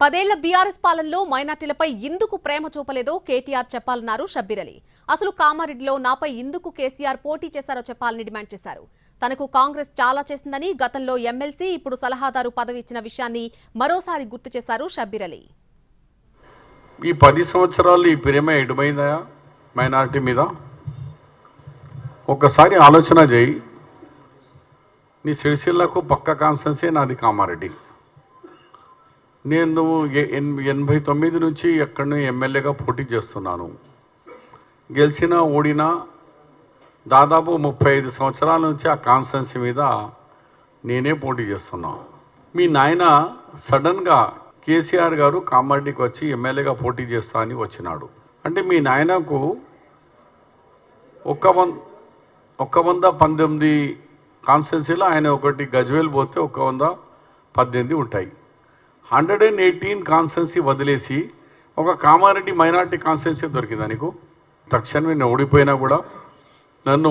పదేళ్ళ బీఆర్ఎస్ పాలనలో మైనార్టీలపై ఎందుకు ప్రేమ చూపలేదో కేటీఆర్ చెప్పాలన్నారు షబ్బీర్ అలీ. అసలు కామారెడ్డిలో నాపై ఎందుకు కేసీఆర్ పోటీ చేశారో చెప్పాలని డిమాండ్ చేశారు. తనకు కాంగ్రెస్ చాలా చేసిందని గతంలో ఎమ్మెల్సీ ఇప్పుడు సలహాదారు పదవి ఇచ్చిన విషయాన్ని మరోసారి గుర్తు చేశారు షబ్బీర్ అలీ. ఈ పది సంవత్సరాలు ఈ ప్రేమ ఎటుమైందా మైనార్టీ మీద? ఒక్కసారి ఆలోచన చేయి. నీ సిరిసిల్లకు పక్క కాన్స్టెన్సీ నాది కామారెడ్డి. నేను ఎనభై తొమ్మిది నుంచి ఎక్కడి ఎమ్మెల్యేగా పోటీ చేస్తున్నాను. గెలిచినా ఓడినా దాదాపు ముప్పై ఐదు సంవత్సరాల నుంచి ఆ కాన్స్టెన్సీ మీద నేనే పోటీ చేస్తున్నాను మీ నాయన సడన్గా కేసీఆర్ గారు కామారెడ్డికి వచ్చి ఎమ్మెల్యేగా పోటీ చేస్తా అని వచ్చినాడు. అంటే మీ నాయనకు ఒక్క వంద ఒక్క వంద పంతొమ్మిది కాన్స్టెన్సీలో ఆయన ఒకటి గజ్వేల్ పోతే ఒక వంద పద్దెనిమిది ఉంటాయి. హండ్రెడ్ అండ్ ఎయిటీన్ కాన్స్టెన్సీ వదిలేసి ఒక కామారెడ్డి మైనార్టీ కాన్స్టెన్సీ దొరికిందా నీకు? తక్షణమే నేను ఓడిపోయినా కూడా నన్ను